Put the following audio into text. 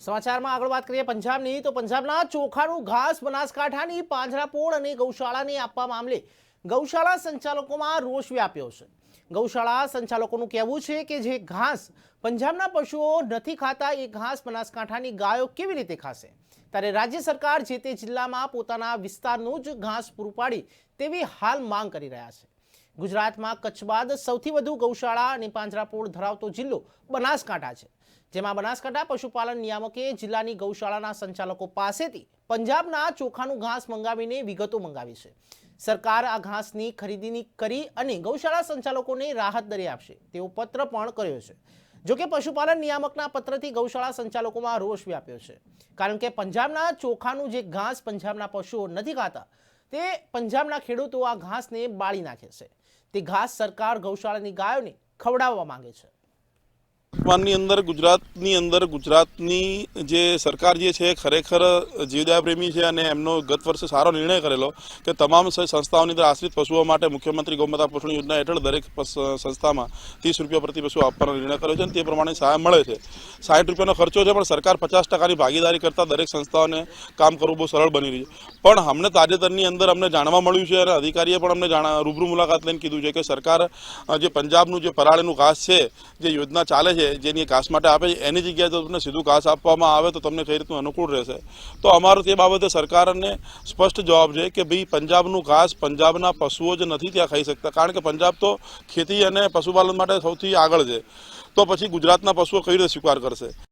સમાચારમાં આગળ વાત કરીએ પંજાબની, તો પંજાબના ચોખાનું ઘાસ, બનાસકાંઠાની પાંજરાપોળ અને ગૌશાળાને આપવા મામલે ગૌશાળા સંચાલકોમાં રોષ વ્યાપ્યો છે. ગૌશાળા સંચાલકોનું કહેવું છે કે જે ઘાસ પંજાબના પશુઓ નથી ખાતા, એ ઘાસ બનાસકાંઠાની ગાયો કેવી રીતે ખાશે? ત્યારે રાજ્ય સરકાર જે તે જિલ્લામાં પોતાના વિસ્તારનું જ ઘાસ પૂરું પાડી તેવી હાલ માંગ કરી રહ્યા છે. ગુજરાતમાં કચ્છ બાદ સૌથી વધુ ગૌશાળા અને પાંજરાપોળ ધરાવતો જિલ્લો બનાસકાંઠા છે. જેમાં બનાસકાંઠા પશુપાલન નિયામકે જિલ્લાની ગૌશાળાના સંચાલકો પાસેથી પંજાબના ચોખાનું ઘાસ મંગાવીને વિગતો મંગાવી છે. સરકાર આ ઘાસની ખરીદીની કરી અને ગૌશાળા સંચાલકોને રાહત દરે આપશે તેવો પત્ર પણ કર્યો છે. જોકે પશુપાલન નિયામકના પત્રથી ગૌશાળા સંચાલકોમાં રોષ વ્યાપ્યો છે. કારણ કે પંજાબના ચોખાનું જે ઘાસ પંજાબના પશુઓ નથી ખાતા તે પંજાબના ખેડૂતો આ ઘાસને બાળી નાખે છે. તે ઘાસ સરકાર ગૌશાળાની ગાયોને ખવડાવવા માંગે છે. વર્તમાનની અંદર, ગુજરાતની અંદર, ગુજરાતની જે સરકાર જે છે, ખરેખર જીવદયા પ્રેમી છે અને એમનો ગત વર્ષે સારો નિર્ણય કરેલો કે તમામ સંસ્થાઓની અંદર આશ્રિત પશુઓ માટે મુખ્યમંત્રી ગૌમાતા પોષણ યોજના હેઠળ દરેક સંસ્થામાં ત્રીસ રૂપિયા પ્રતિ પશુ આપવાનો નિર્ણય કર્યો છે અને તે પ્રમાણે સહાય મળે છે. સાઠ રૂપિયાનો ખર્ચો છે, પણ સરકાર પચાસ ટકાની ભાગીદારી કરતાં દરેક સંસ્થાઓને કામ કરવું બહુ સરળ બની રહ્યું છે. પણ અમને તાજેતરની અંદર અમને જાણવા મળ્યું છે અને અધિકારીએ પણ અમને જાણા, રૂબરૂ મુલાકાત લઈને કીધું છે કે સરકાર જે પંજાબનું જે પરાળીનું ઘાસ છે, જે યોજના ચાલે છે જેની ઘાસ માટે આપે છે, એની જગ્યાએ જો તમને સીધું ઘાસ આપવામાં આવે તો તમને કઈ રીતનું અનુકૂળ રહેશે? તો અમારો તે બાબતે સરકારને સ્પષ્ટ જવાબ છે કે ભાઈ પંજાબનું ઘાસ પંજાબના પશુઓ જ નથી ત્યાં ખાઈ શકતા. કારણ કે પંજાબ તો ખેતી અને પશુપાલન માટે સૌથી આગળ છે. તો પછી ગુજરાતના પશુઓ કઈ રીતે સ્વીકાર કરશે?